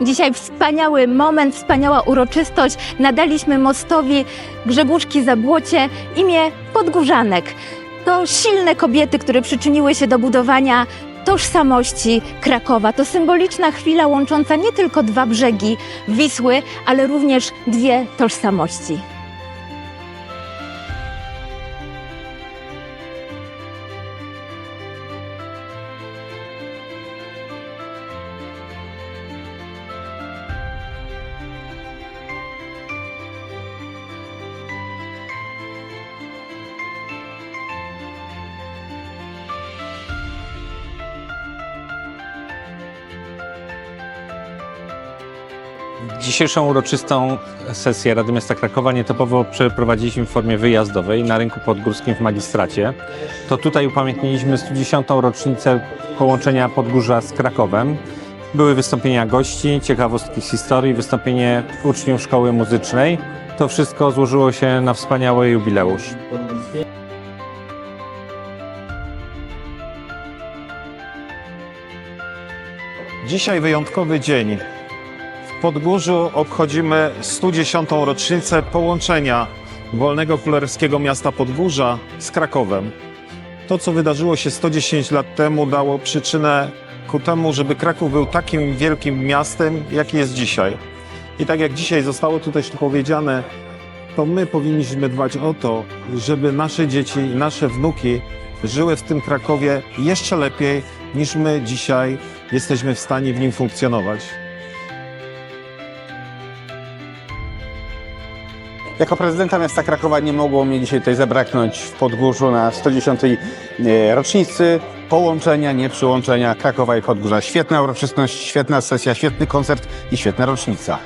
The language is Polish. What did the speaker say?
Dzisiaj wspaniały moment, wspaniała uroczystość. Nadaliśmy mostowi Grzegórzki Zabłocie imię Podgórzanek. To silne kobiety, które przyczyniły się do budowania tożsamości Krakowa. To symboliczna chwila łącząca nie tylko dwa brzegi Wisły, ale również dwie tożsamości. Dzisiejszą uroczystą sesję Rady Miasta Krakowa nietypowo przeprowadziliśmy w formie wyjazdowej na rynku podgórskim w magistracie. To tutaj upamiętniliśmy 110. rocznicę połączenia Podgórza z Krakowem. Były wystąpienia gości, ciekawostki z historii, wystąpienie uczniów szkoły muzycznej. To wszystko złożyło się na wspaniały jubileusz. Dzisiaj wyjątkowy dzień. Podgórzu obchodzimy 110. rocznicę połączenia wolnego królewskiego miasta Podgórza z Krakowem. To, co wydarzyło się 110 lat temu, dało przyczynę ku temu, żeby Kraków był takim wielkim miastem, jaki jest dzisiaj. I tak jak dzisiaj zostało tutaj powiedziane, to my powinniśmy dbać o to, żeby nasze dzieci i nasze wnuki żyły w tym Krakowie jeszcze lepiej niż my dzisiaj jesteśmy w stanie w nim funkcjonować. Jako prezydenta miasta Krakowa nie mogło mnie dzisiaj tutaj zabraknąć w Podgórzu na 110. e, rocznicy połączenia, nie przyłączenia Krakowa i Podgórza. Świetna uroczystość, świetna sesja, świetny koncert i świetna rocznica.